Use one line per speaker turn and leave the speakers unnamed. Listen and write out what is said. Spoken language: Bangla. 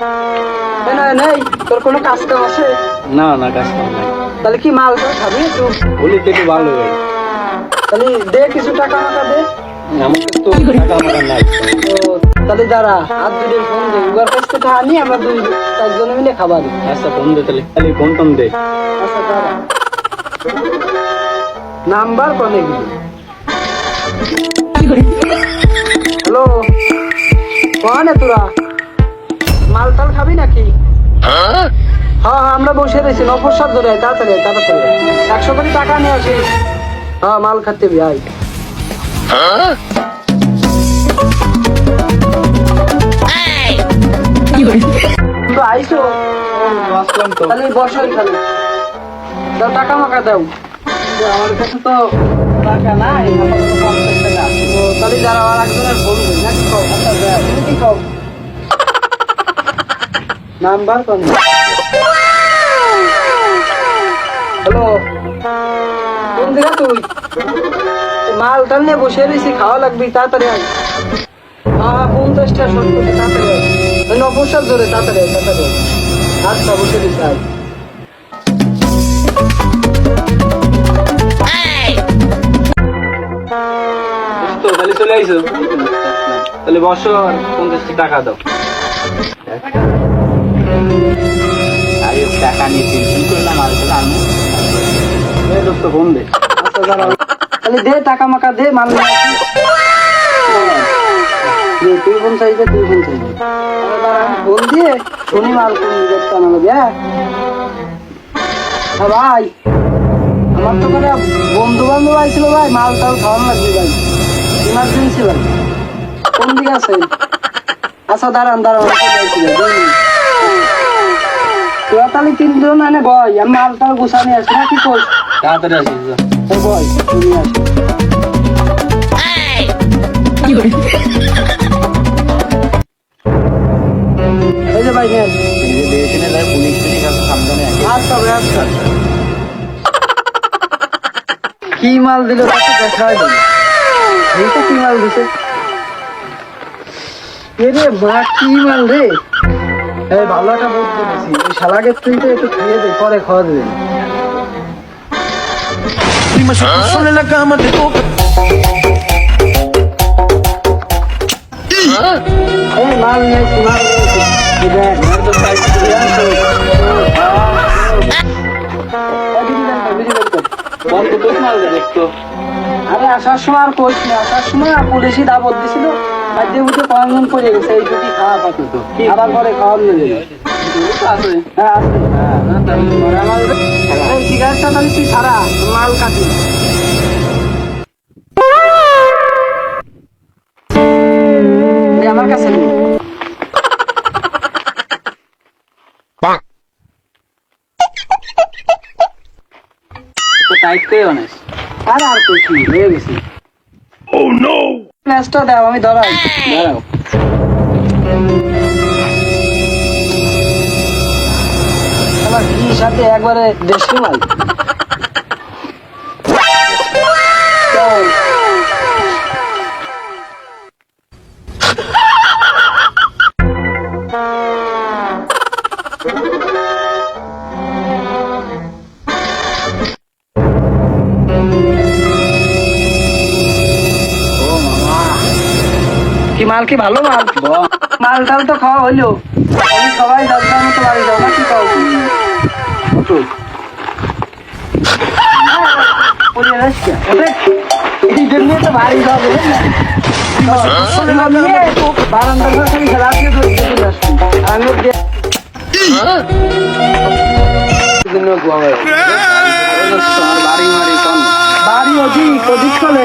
এ না নেই তোর কোনো কাজ কাম আছে?
না না কাজ কম নাই।
তাহলে কি মাল খাবি? একটু
বলি তো ভালো হয়।
তাহলে দে কিছু টাকা মাকা দে।
আমার তো টাকা আমার নাই।
তাহলে দাঁড়া আর দুদিন ফোন দে। উবার কাছ থেকে আনি আমরা দুই চারজনে মিলে খাবার
আচ্ছা ফোন দে তাহলে। তাহলে ফোন টোন দে।
আচ্ছা দাঁড়া। নাম্বার কনে গেলি? হ্যালো? কনে তোরা? মাল টাল খাবি নাকি? হ্যাঁ? হ্যাঁ আমরা বসে রয়েছি নফসার ধরে আয়, তাড়াতাড়ি আয়, তাড়াতাড়ি। একশো কোটি টাকা নিয়ে আসিস। হ্যাঁ মাল খাতে ভাই তো আইসো
আসলাম
বসো এখানে। দাও টাকা মাকা দাও।
আমার কাছে তো টাকা নাই তো
তাহলে যারা আর একজনের বলবে নাকি কও? আচ্ছা কি কও? নাম্বার কোন হ্যালো? কোন দিকে তুই? মাল টাল নিয়ে বসে রয়েছি খাওয়া লাগবে তাড়াতাড়ি আয়। হ্যাঁ পঞ্চাশটা সত্তরটা তাড়াতাড়ি আয়। ওই নবসার ধরে তাড়াতাড়ি আয় তাড়াতাড়ি আয়। আচ্ছা বসে রয়েছি আয়।
তো তাহলে চলে আইসো তাহলে বসো আর পঞ্চাশটা টাকা দাও। টাকা নিয়ে
আচ্ছা দে টাকা মাকা, দে হ্যাঁ? হ্যাঁ ভাই। আমার তো করে বন্ধু বান্ধব আইছিল, ভাই। মাল টাল খাওয়ানো লাগবে, ভাই। ইমার্জেন্সি ভাই। কোন দিকে আছেন আচ্ছা দাঁড়ান দাঁড়ান। তোরা তাহলে তিনজন এনে বয় আমি গুছানি আসি না কি করছ
তাড়াতাড়ি আসিস
বয় তুমি আসি। এই যে ভাই
পুলিশ।
আচ্ছা ভাই আচ্ছা কি মাল দিল তাকে কি মাল দিছে? এরে মা কি মাল রে? এই ভালো একটা বুদ্ধি দিছি ওই শালাকে তুই তো একটু খেয়ে দে পরে খাওয়া দেবেন
Prima se puso en la cama de boca.
এই মাল নিয়েছি মাল নিয়েছি এই দেখ,
আমার তো সাইজ করে আসো।
এই বিড়ি বের কর, বিড়ি বের কর।
ফোন তো তোর মাল দে দেখতো।
আরে আসার সময় আর কইস না আসার সময় পুলিশই দাবত দিছিল বাড়িতে উঠে কয়েকজন পড়ে গেছে এই দুটি খাওয়া পাতো তো। আবার পরে খাওয়া নেবে।
আছে।
হ্যাঁ আছে।
হ্যাঁ, না, তাহলে
পরে আমার এই সিগারেটটা তাহলে তুই সারা মাল কাটি আমার কাছে নে।
টাইট করে অনেস
আরে আর কই কি হয়ে গেছি। নো ম্যাচটা দাও আমি ধরাই।
দাঁড়াও।
আমার কি সাথে একবারে দেশি মাল মাল কি ভালো মাল? মাল টাল তো খাওয়া হইল। সবাই দরকার মতো বাড়ি যাও না কি খাও
উঠো
পড়ে আসছে। এই জন্য তো বাড়ি যাবে। বারান্দার খেলা আমি
মারি
অধিক অধিক চলে।